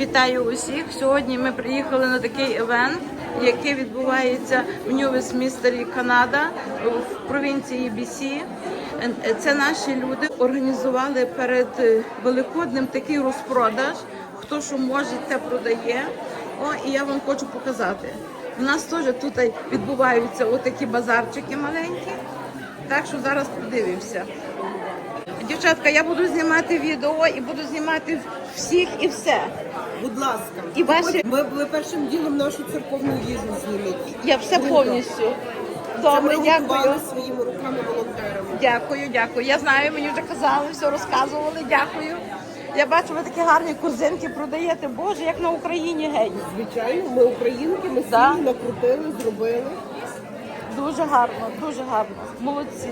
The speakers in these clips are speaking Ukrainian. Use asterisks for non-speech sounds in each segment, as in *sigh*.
Вітаю усіх! Сьогодні ми приїхали на такий івент, який відбувається в Нью Вестмістері, Канада, в провінції BC. Це наші люди організували перед Великоднем такий розпродаж. Хто що може, те продає. О, і я вам хочу показати. У нас теж тут відбуваються отакі базарчики маленькі. Так що зараз подивимося. Дівчатка, я буду знімати відео і буду знімати всіх і все. Будь ласка, І ваші- ми, ви першим ділом нашу церковну їжу зніміть. Я все повністю. Це Добре, ми дякую. своїми руками волонтерами. Дякую, дякую. Я знаю, мені вже казали, все розказували. Дякую. Я бачу, ви такі гарні кузинки продаєте. Боже, як на Україні геть. Звичайно, ми українки, ми Да. накрутили, зробили. Дуже гарно, дуже гарно. Молодці.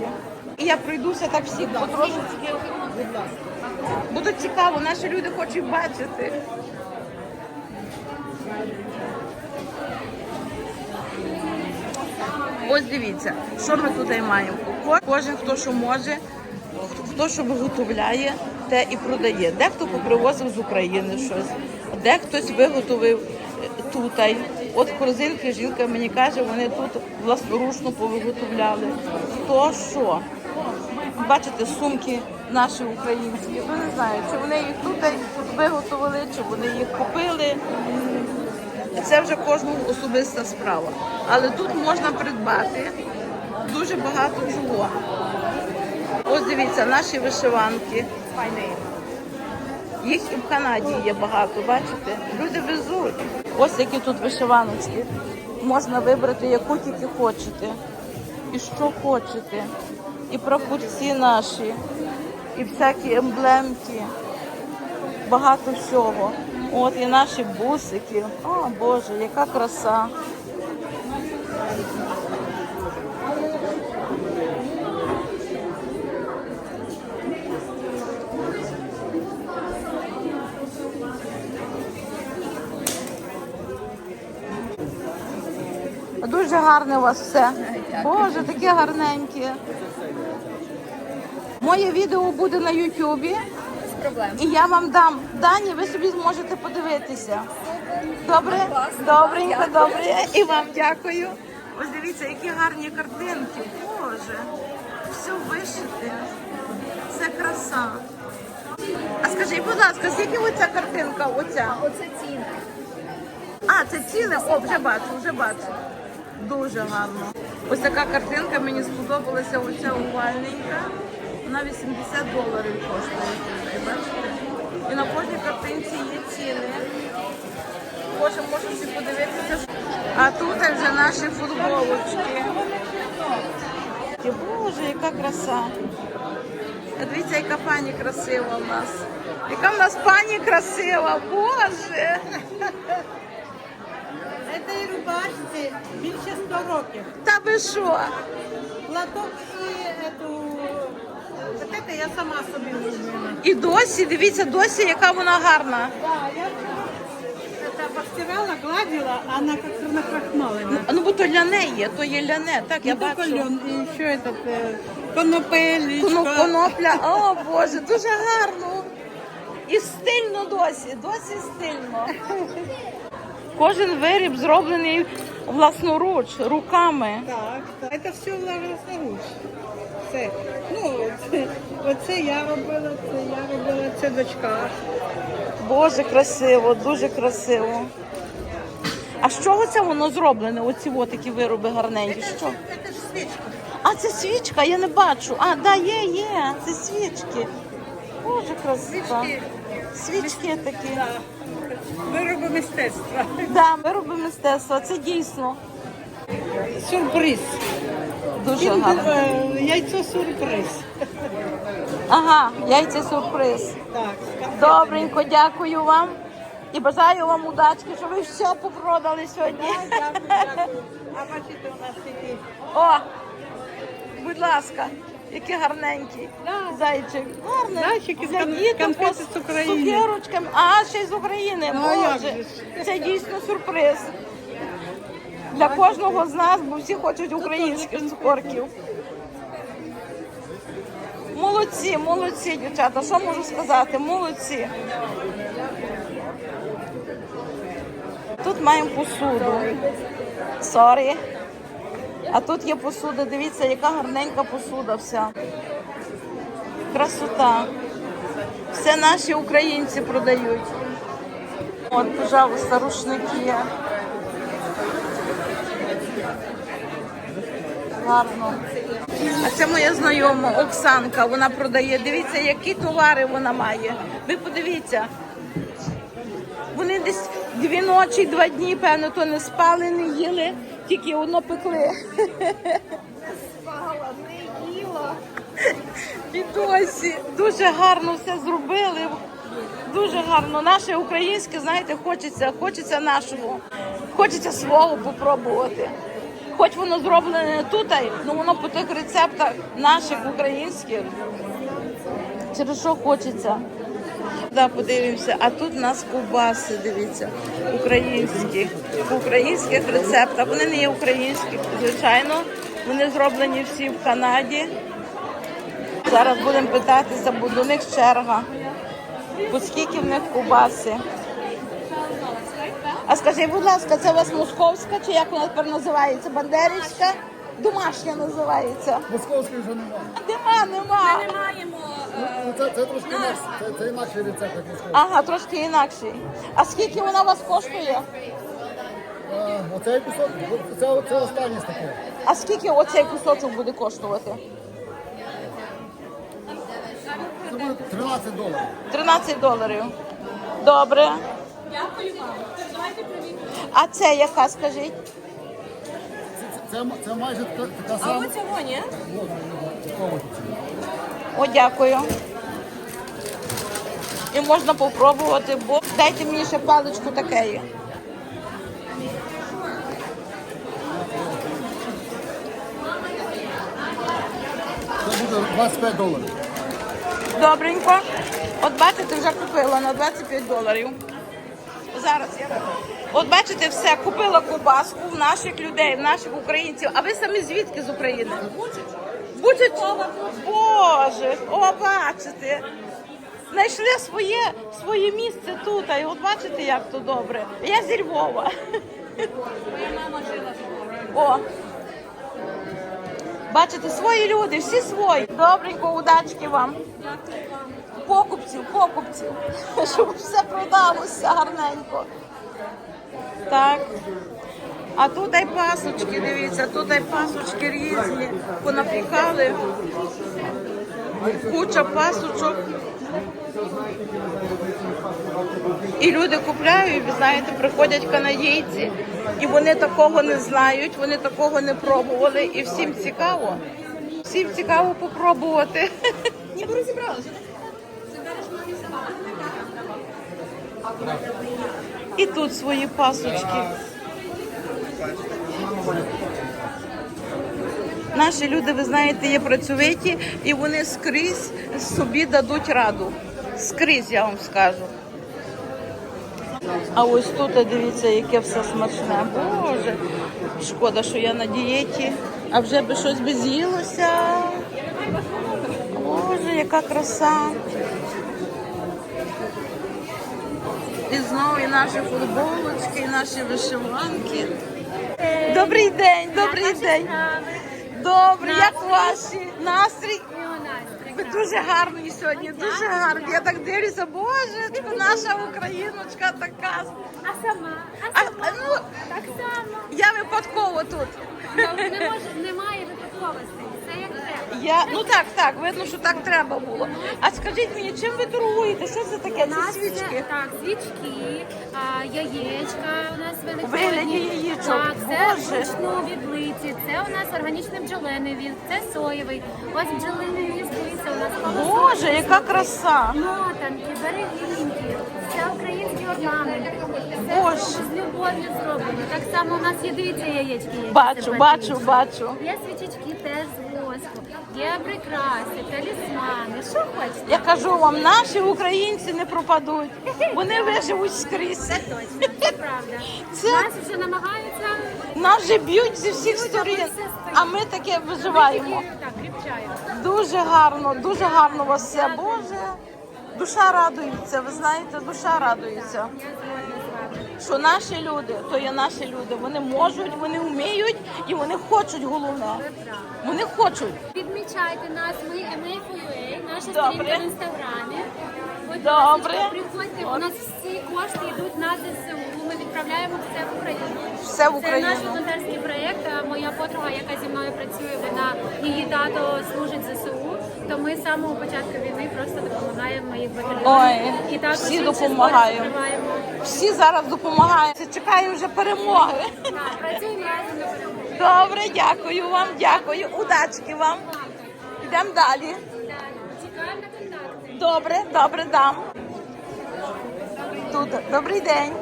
Я пройдуся так всіх потрошечки. Буде цікаво, наші люди хочуть бачити. Ось дивіться, що ми тут маємо. Кожен, хто що може, хто що виготовляє, те і продає. Дехто попривозив з України щось, де хтось виготовив тутай. От корзинки жінка мені каже, вони тут власноручно повиготовляли. Хто що? Бачите, сумки наші українські. Ну не знаю, чи вони їх тут виготовили, чи вони їх купили. Це вже кожного особиста справа. Але тут можна придбати дуже багато чого. Ось дивіться, наші вишиванки. Їх і в Канаді є багато, бачите? Люди везуть. Ось які тут вишиваночки. Можна вибрати, яку тільки хочете. І що хочете. І прапорці наші, і всякі емблемки. Багато всього. От і наші бусики. О, Боже, яка краса. Дуже гарне у вас все. Боже, таке гарненьке. Моє відео буде на Ютубі. І я вам дам дані, ви собі зможете подивитися. Добре? Добренько, добре. І вам дякую. Ось дивіться, які гарні картинки. Боже, все вишите. Це краса. А скажіть, будь ласка, скільки оця картинка? Оця? Оце ціни. А, це ціле? О, вже бачу, вже бачу. Дуже гарно. Ось така картинка мені сподобалася, оця овальненька. Вона 80 доларів коштує. Бачите? І на кожній картинці є ціни. Боже, можна всі подивитися. А тут вже наші футболочки. Боже, яка краса. Дивіться, яка пані красива в нас. Яка в нас пані красива, Боже! Этой рубашці більше 100 років. Та ви що? Платок і эту... Вот это я сама собі зробила. І досі, дивіться, досі, яка вона гарна. Да, я это постирала, гладила, а она как накрахмалена. А ну бо то ляне є, то є ляне, так я Не только бачу. лен, и еще этот э, конопелечка. Коно- Конопля, о Боже, дуже гарно. І стильно досі, досі стильно. *laughs* Кожен виріб зроблений власноруч, руками. Так, так. Это все власноруч. Це, ну, це, оце я робила, це я робила, це дочка. Боже, красиво, дуже красиво. А з чого це воно зроблене? Оці от такі вироби гарненькі. Що? Це ж свічка. А, це свічка, я не бачу. А, да, є, є, це свічки. Боже, красиво. Свічки такі. Вироби мистецтва. Да, вироби мистецтва, це дійсно Сюрприз. дуже гарно. Кіндер, е, Яйцо сюрприз. Ага, яйця сюрприз. Так. Добренько, дякую вам. І бажаю вам удачки, щоб ви все попродали сьогодні. Дякую, дякую. А бачите, у нас такі. О, будь ласка, який гарненький Да. зайчик. Гарний. Зайчик із Для кон- діток конфети з України. цукерочками. А, ще й з України. Ну, а як Боже, ж. це дійсно сюрприз. Для кожного з нас, бо всі хочуть українських цукорків. Молодці, молодці, дівчата. Що можу сказати? Молодці. тут маємо посуду. Сорі. А тут є посуда. Дивіться, яка гарненька посуда вся. Красота. Все наші українці продають. От, пожалуйста, рушники. Гарно. А це моя знайома Оксанка. Вона продає. Дивіться, які товари вона має. Ви подивіться. Вони десь дві ночі, два дні, певно, то не спали, не їли, тільки одно пекли. Спала, не їла. І досі дуже гарно все зробили. Дуже гарно. Наше українське, знаєте, хочеться, хочеться нашого. Хочеться свого попробувати. Хоч воно зроблене не тут, але воно по тих рецептах наших українських. Через що хочеться. Да, подивимося. А тут у нас ковбаси, дивіться, українські. По українських рецептах. Вони не є українські, звичайно. Вони зроблені всі в Канаді. Зараз будемо питатися, бо до них черга. По скільки в них ковбаси? А скажіть, будь ласка, це у вас московська чи як вона тепер називається? Бандерівська? Домашня називається. Московської вже немає. Нема, нема. Ну, Це, це трошки інакше, це, це інакший рецепт, як московський. Ага, трошки інакший. А скільки вона у вас коштує? А, оцей кусок, це, це останнє таке. А скільки оцей кусочок буде коштувати? Це буде 13 доларів. 13 доларів. Добре. А це яка, скажіть? Це, це, це майже така, така сама. Цього ні? От, тут. О, дякую. І можна попробувати, бо дайте мені ще паличку такої. Це буде 25 доларів. Добренько. От бачите, вже купила на 25 доларів. Зараз я. От бачите, все, купила кубаску в наших людей, в наших українців. А ви самі звідки з України? Бучить? Боже, о, бачите. Знайшли своє, своє місце тут. І от бачите, як то добре. Я зі Львова. Моя мама жила О. Бачите, свої люди, всі свої. Добренько, удачки вам. Покупців, покупців. Щоб все продалося гарненько. Так. А тут й пасочки, дивіться, тут й пасочки різні. Понапікали. Куча пасочок. І люди купляють, ви знаєте, приходять канадійці, і вони такого не знають, вони такого не пробували, і всім цікаво. Всім цікаво попробувати. *laughs* Ніби розібралася. І тут свої пасочки. Наші люди, ви знаєте, є працьовиті, і вони скрізь собі дадуть раду. Скрізь, я вам скажу. А ось тут, дивіться, яке все смачне. Боже, шкода, що я на дієті, а вже би щось би з'їлося. Боже, яка краса. І знову і наші футболочки, і наші вишиванки. Добрий день, добрий день. Добре, як ваші настрій? Ви дуже гарні сьогодні, дуже гарні. Я так дивлюся, боже, наша україночка така. А сама? А, сама? а, ну, Так само. я випадково тут. Ну, Не може, немає випадковостей. Я, ну так, так, видно, що так треба було. А скажіть мені, чим ви торгуєте? Що це таке? У нас Це свічки. Так, свічки, а, яєчка у нас великі яєчок. Так, це Боже. вручну відлиті. Це у нас органічний бджолений віз, це соєвий. Ось бджолиний віз, у нас. Боже, яка краса! Мотанки, берегінки, це українські орнаменти. Все Боже. з любов'ю зроблено. Так само у нас є, дивіться, яєчки. які Бачу, симпатичні. бачу, бачу. Є свічечки теж з воску, є прикраси, талісмани, що хочете. Я кажу вам, наші українці не пропадуть. Вони виживуть скрізь. Це точно, це правда. Це- Нас вже намагаються Нас же б'ють зі всіх сторін, а ми таке виживаємо. Дуже гарно, дуже гарно у вас все. Боже, душа радується, ви знаєте, душа радується. Що наші люди, то є наші люди. Вони можуть, вони вміють і вони хочуть головне. Вони хочуть. Відмічайте нас, ми MA4UA, наша сторінка в інстаграмі. Будь Добре. ласка, приходьте, у нас всі кошти йдуть на ЗСУ. Відправляємо все в Україну. Все в Це наш волонтерський проєкт. Моя подруга, яка зі мною працює, вона її тато служить ЗСУ. То ми з самого початку війни просто допомагаємо їх батальйонам. Ой, і також всі допомагаємо. Всі зараз допомагають. Чекаємо вже перемоги. Так, Працюємо разом на перемогу. Добре, дякую вам, дякую. Удачки вам. Йдемо далі. Чекаємо на контакти. Добре, добре, дам. Тут добрий день.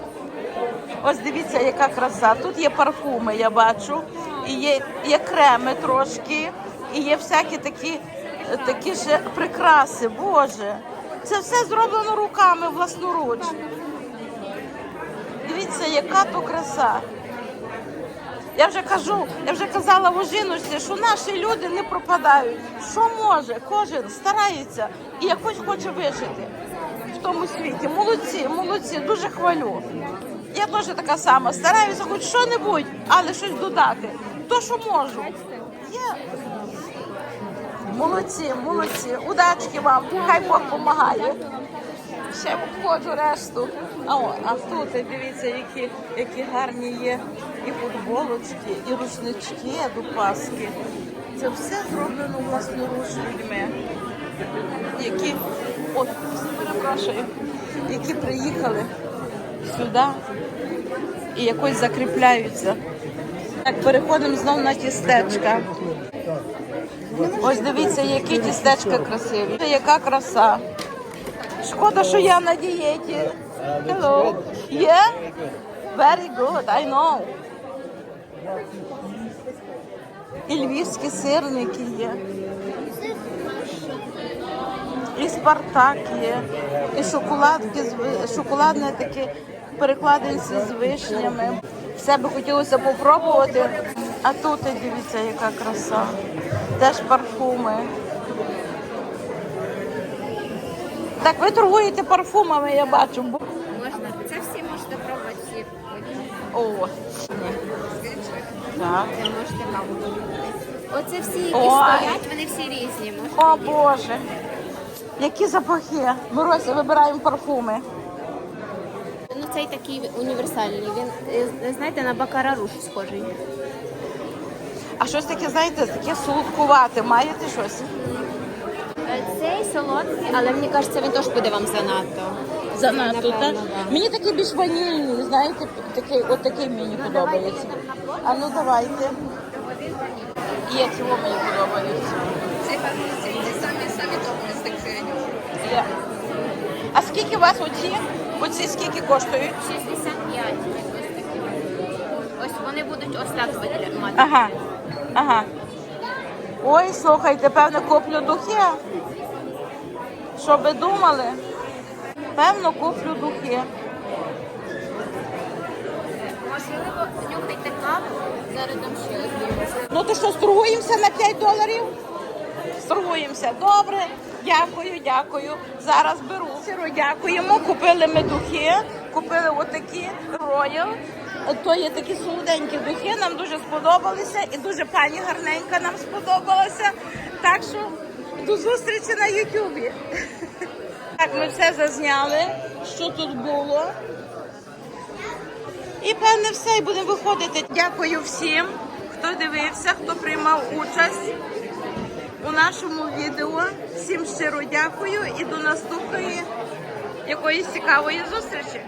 Ось дивіться, яка краса. Тут є парфуми, я бачу, і є, є креми трошки, і є всякі такі, такі ж прикраси. Боже, це все зроблено руками власноруч. Дивіться, яка то краса. Я вже кажу, я вже казала в жіночці, що наші люди не пропадають. Що може, кожен старається і якось хоче вижити в тому світі. Молодці, молодці, дуже хвалю. Я теж така сама, стараюся хоч що-небудь, але щось додати. То, що можу. Є. Молодці, молодці. Удачки вам, хай Бог допомагає. Ще обходжу решту. А, о, а тут дивіться, які, які гарні є і футболочки, і рушнички до Пасхи. Це все зроблено власноруч людьми, які, от, перепрошую, які приїхали сюди і якось закріпляються. Так, переходимо знову на тістечка. Ось дивіться, які тістечка красиві. Яка краса. Шкода, що я на дієті. Hello. Yeah? Very good, I know. І львівські сирники є. І Спартак є. І шоколадки шоколадне таке перекладинці з вишнями. Все би хотілося попробувати. А тут дивіться, яка краса. Теж парфуми. Так, ви торгуєте парфумами, я бачу. Можна, це всі можете пробувати всі. О. Так. Ви можете каву. Оце всі, які Ой. стоять, вони всі різні. Можете О Боже. Які запахи. Мирося, вибираємо парфуми. Ну цей такий універсальний. Він е, знаєте на бакараруш схожий. А щось таке, знаєте, таке солодкувате. Маєте щось? Е, Цей солодкий, але мені кажеться, він теж буде вам занадто. Занадто, так? Да. Мені такий більш ванільний, знаєте, такий, от такий мені подобається. А ну давайте. Є цього мені подобається. Є. А скільки у вас оці? Оці скільки коштують? 65. Ось вони будуть ось так виглядати. Ага. Ага. Ой, слухайте, певно, куплю духи. Що ви думали? Певно, куплю духи. Можливо, нюхайте каву. Зараз там ще. Ну то що, сторгуємося на 5 доларів? Сторгуємося. Добре. Дякую, дякую. Зараз беру. Сиро, дякуємо. Купили ми духи, купили отакі Royal. То є такі солоденькі духи, нам дуже сподобалися і дуже пані гарненька нам сподобалася. Так що до зустрічі на Ютубі. *laughs* Так, ми все зазняли, що тут було. І певне все, і будемо виходити. Дякую всім, хто дивився, хто приймав участь у нашому відео. Всім щиро дякую і до наступної якоїсь цікавої зустрічі.